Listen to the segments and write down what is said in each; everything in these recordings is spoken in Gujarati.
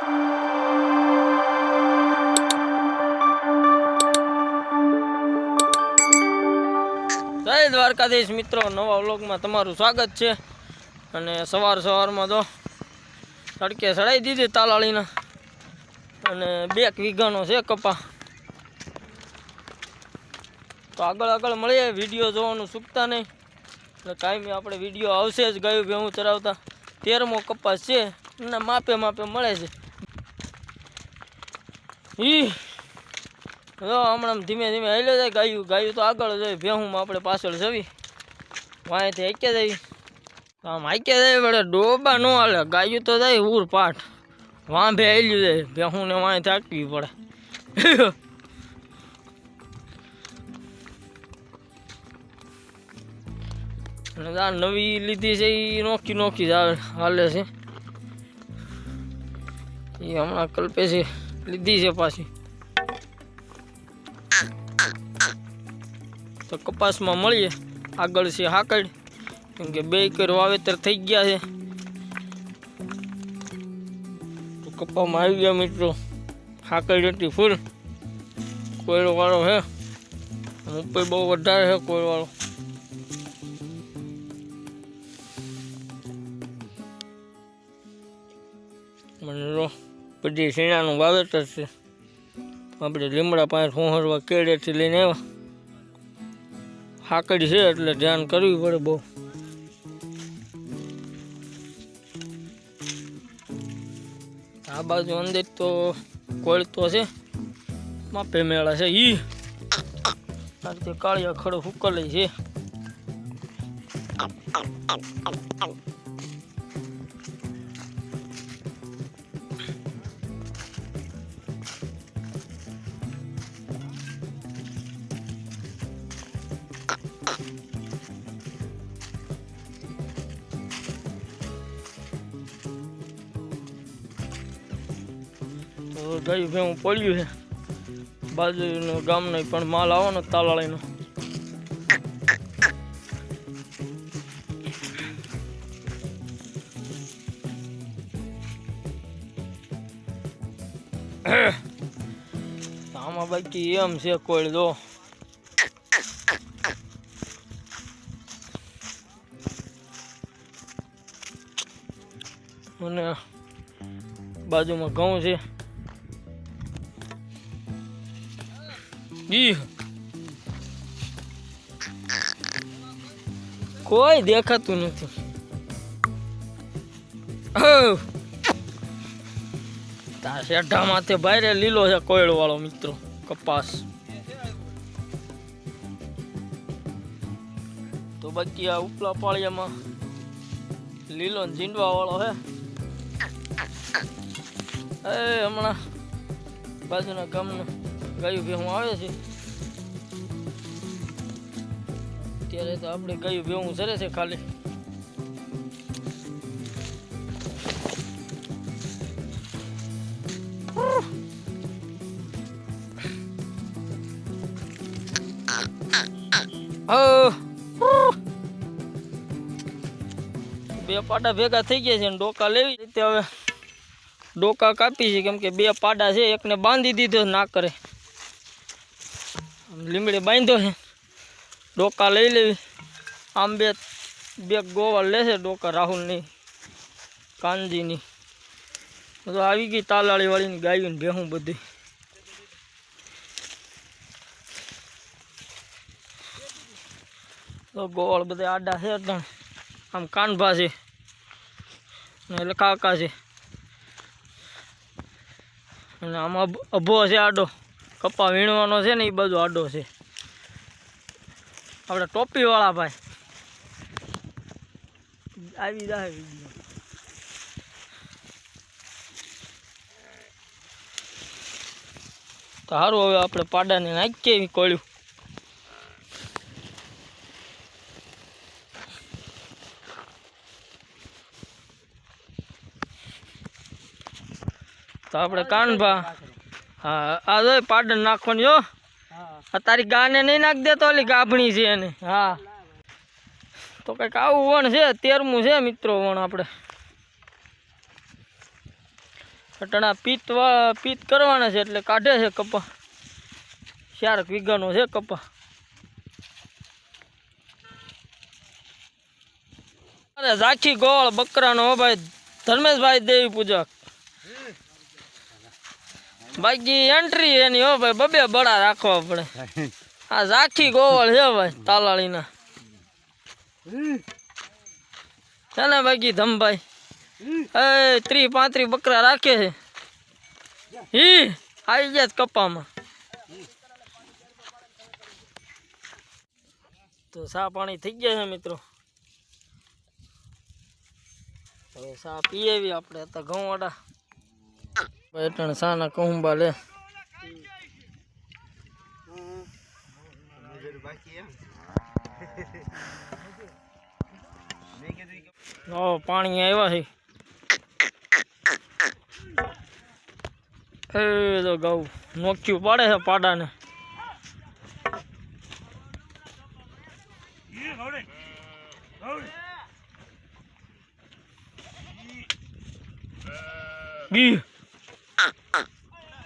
જય દ્વારકાધીશ મિત્રો, નવા વ્લોગમાં તમારું સ્વાગત છે. અને સવાર સવારમાં તો તડકે ચડાવી દીધી તાલાળીના. અને બે વીઘાનો છે કપા. તો આગળ આગળ મળીએ, વીડિયો જોવાનું ચૂકતા નહીં. એટલે કાયમી આપણે વીડિયો આવશે જ ગયું ભેહું ચરાવતા. તેરમો કપાસ છે અને માપે માપે મળે છે. ઈ. હમણાં ધીમે ધીમે હેલો જાય, ગાયું ગાયું તો આગળ જાય ભેહુંમાં આપણે પાછળ જવી. વાંયથી હાઈકે જવી આમ હાઈકે જાય પડે ડોબા ન હાલે. ગાયું તો જાય ઉર પાઠ વાંભે હેલ્યું જાય. ભેહુંને વાંયથી હાકવી પડે. અને નવી લીધી છે એ નોખી નોખી જ હાલે છે. એ હમણાં કલ્પે છે. લીધી છે પાછી. તો કપાસમાં મળીએ. આગળ છે હાકડ. કેમ કે બે કર વાવેતર થઈ ગયા છે. તો કપામાં આવી ગયા મિત્રો. હાકડ હતી ફૂલ. કોયડો વાળો છે. ઉપર બહુ વધારે છે કોયડો વાળો. બધી શીણાનું વાવેતર છે. આપણે લીમડા પાસે ફોહરવા કેળેથી લઈને આવ્યા. હાકડી છે એટલે ધ્યાન કરવી પડે બહુ. આ બાજુ અંદર તો કોળતો છે. માપે મેળા છે ઈ. આ રીતે કાળિયા ખડો ફૂકલી છે. તો ગયું ભેવું પડ્યું છે. બાજુનો ગામનો પણ માલ આવવાનો તાલાળીનો. આમાં બાકી એમ છે કોઈ દો અને બાજુમાં ઘઉં છે. ઈ. કોઈ દેખાતું નથી! તાર શેઢા માથે બાયરે લીલો છે કોયળ વાળો મિત્રો, કપાસ. તો બાકી આ ઉપલા પાળિયામાં લીલો જીંડવા વાળો એ હમણાં બાજુના ગામનું ગાયું ભેહું આવે છે? અત્યારે તો આપણે ગાયું ભેહું સરે છે ખાલી. બે પાડા ભેગા થઈ ગયા છે ડોકા લેવી રીતે હવે ડોકા કાપી છે કેમ કે બે પાડા છે, એકને બાંધી દીધો ના કરે લીમડે બાંધ્યો છે. ડોકા લઈ લેવી. આમ બે બે ગોવા લેશે ડોકા રાહુલની, કાનજીની. તો આવી ગઈ તાલાળીવાળીની ગાયું ભેહું બધી. તો ગોવાળ બધા આડા છે ત્રણ આમ કાનભા છે ને કાકા છે. અને આમાં અભો છે આડો. કપા વીણવાનો છે ને એ બધો આડો છે. આપણે ટોપીવાળા ભાઈ. આવી જાય તો સારું હવે આપણે પાડાને નાખીએ કોળ્યું. તો આપણે કાનભા હા આ જો પાડન નાખવાની જો આ તારી ગાને નહીં નાખ દેતો ઓલી ગાભણી છે એને. હા. તો કંઈક આવું વણ છે તેરમું છે મિત્રો વણ આપણે. અટણા પીત પીત કરવાના છે એટલે કાઢે છે કપા. ચારક વીઘાનો છે કપા. અરે ઝાખી ગોળ બકરાનો ભાઈ. ધર્મેશભાઈ દેવી પૂજક. બાકી એન્ટ્રી એની હો ભાઈ, બબે બડા રાખવા પડે. આ ઝાખી ગોવળ છે ભાઈ, તાલાળીના. છે ને બાકી ધમભાઈ? એ ત્રી પાંત્રી બકરા રાખે છે. હી આવી ગયા કપામાં. તો સા પાણી થઈ ગયા છે મિત્રો? હવે સા પીએ આપણે તો ઘઉં વાડા બેટણ સાના કહુંબા લે ઓ પાણી આવ્યા છે એ તો ગૌ નોખ્યું પાડે છે પાડાને બી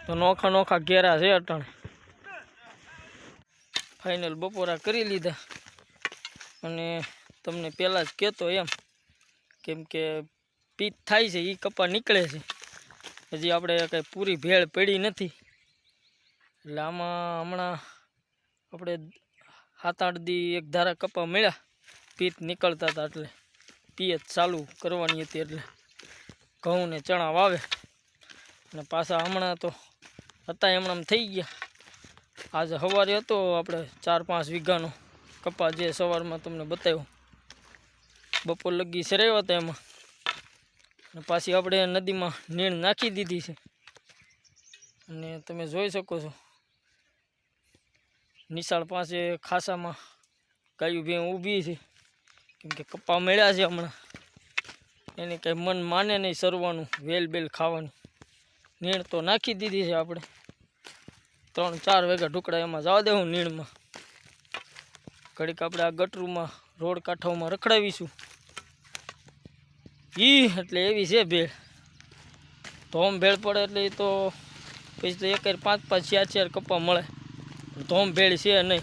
તો નોખા નોખા ઘેરા છે અટાણે. ફાઇનલ બપોરા કરી લીધા. અને તમને પહેલાં જ કહેતો એમ, કેમ કે પીત થાય છે એ કપા નીકળે છે. હજી આપણે કંઈ પૂરી ભેળ પડી નથી. એટલે આમાં હમણાં આપણે સાત આઠ દી એક ધારા કપા મળ્યા પીત નીકળતા હતા એટલે પિયત ચાલુ કરવાની હતી એટલે ઘઉં ને ચણા વાવે. અને પાછા હમણાં તો હતા હમણાં થઈ ગયા. આજે સવારે હતો, આપણે ચાર પાંચ વીઘાનો કપા જે સવારમાં તમને બતાવ્યો. બપોર લગી સરાયો હતા એમાં. અને પાછી આપણે નદીમાં નીણ નાખી દીધી છે. અને તમે જોઈ શકો છો. નિશાળ પાસે ખાસામાં ગાયું ભેં ઊભી છે. કેમ કે કપા મળ્યા છે હમણાં. એને કંઈ મન માને નહીં સરવાનું, વેલ બેલ ખાવાની. નીણ તો નાખી દીધી છે આપણે. ત્રણ, ચાર વાગ્યા ઢુકડા એમાં જવા દેવું નીણમાં. ઘડીક આપણે આ ગટરૂમાં, રોડ કાંઠાઓમાં રખડાવીશું. ઈ એટલે એવી છે ભેળ. ધોમ ભેળ પડે એટલે એ તો પછી તો એક પાંચ પાંચ, ચાર ચાર કપા મળે. ધોમ ભેળ છે નહીં.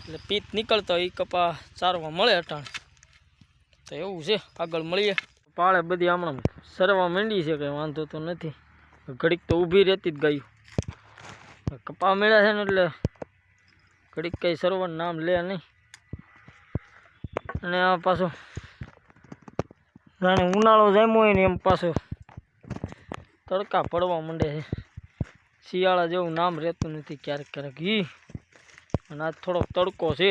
એટલે પિત્ત નીકળતો એ કપા ચારવા મળે અટાણે. તો એવું છે. આગળ મળીએ. પાળે બધી હમણાં સરવા માંડી છે, કંઈ વાંધો તો નથી. ઘડીક તો ઊભી રહેતી જ ગાયું કપા મેળ્યા છે ને એટલે ઘડીક કંઈ સરોવર નામ લે નહીં. અને આ પાછો જાણે ઉનાળો જામ્યો હોય ને એમ પાછો તડકા પડવા માંડે છે. શિયાળા જેવું નામ રહેતું નથી ક્યારેક ક્યારેક ઈ. અને આજ થોડોક તડકો છે.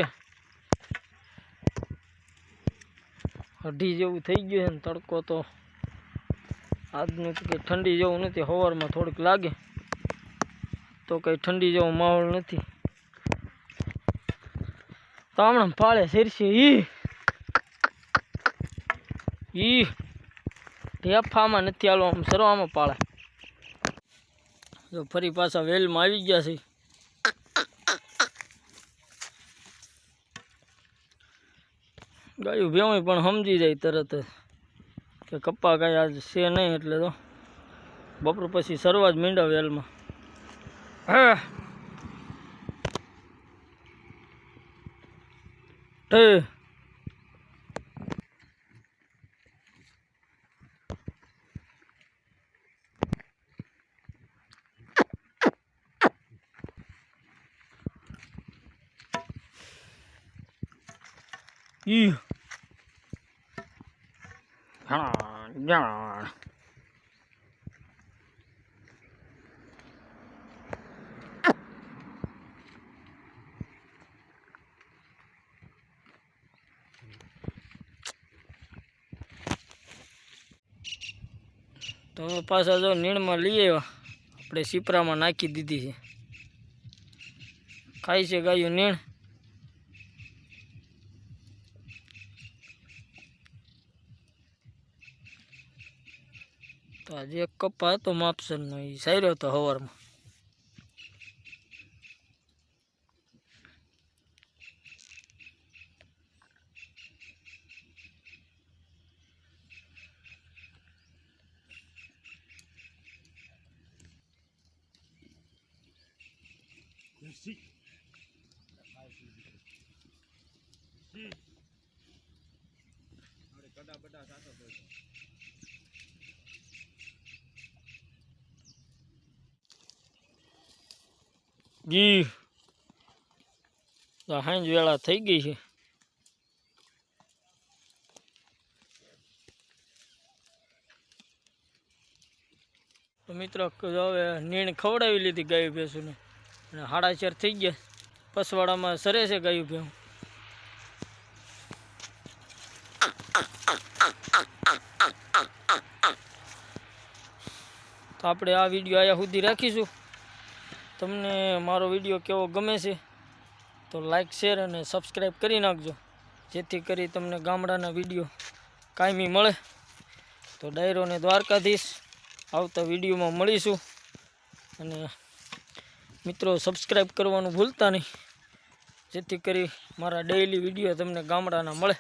અઢી જેવું થઈ ગયું છે ને તડકો તો આજનું તો કંઈ ઠંડી જેવું નથી સવારમાં થોડીક લાગે. તો કંઈ ઠંડી જેવો માહોલ નથી. તામણ પાળે શીરશે ઈ. ઈ ઢેફામાં નથી આલો આમ સરવામાં પાળે. જો ફરી પાછા વેલમાં આવી ગયા છે. ગાયું ભેવું પણ સમજી જાય તરત જ. કે કપ્પા કાંઈ આજ છે નહીં એટલે તો બપોર પછી સરવા જ મીંડા વેલમાં હા. ઈ. જાણ તો પાછા જો નીણમાં લઈ આવ્યા. આપણે સીપરામાં નાખી દીધી છે. ખાય છે ગાયું નીણ. આજે એક કપ્પા હતો માપસરનો એ સાર્યો હતો હવારમાં Merci. કડા બધા સાચો તો હાંજ વેળા થઈ ગઈ છે. તો મિત્રો હવે નીણ ખવડાવી લીધી ગાયું ભેંસુને. અને હાડા ચાર થઈ ગયા. પસવાડામાં સરે છે ગાયું ભેં તો આપણે આ વીડિયો અહીંયા સુધી રાખીશું. તમને મારો વીડિયો કેવો ગમે છે, તો લાઇક શેર અને સબસ્ક્રાઈબ કરી નાખજો. જેથી કરી તમને ગામડાના વીડિયો કાયમી મળે. તો ડાયરોને દ્વારકાધીશ આવતા વિડીયોમાં મળીશું. અને મિત્રો સબસ્ક્રાઈબ કરવાનું ભૂલતા નહીં. જેથી કરી મારા ડેઈલી વીડિયો તમને ગામડાના મળે.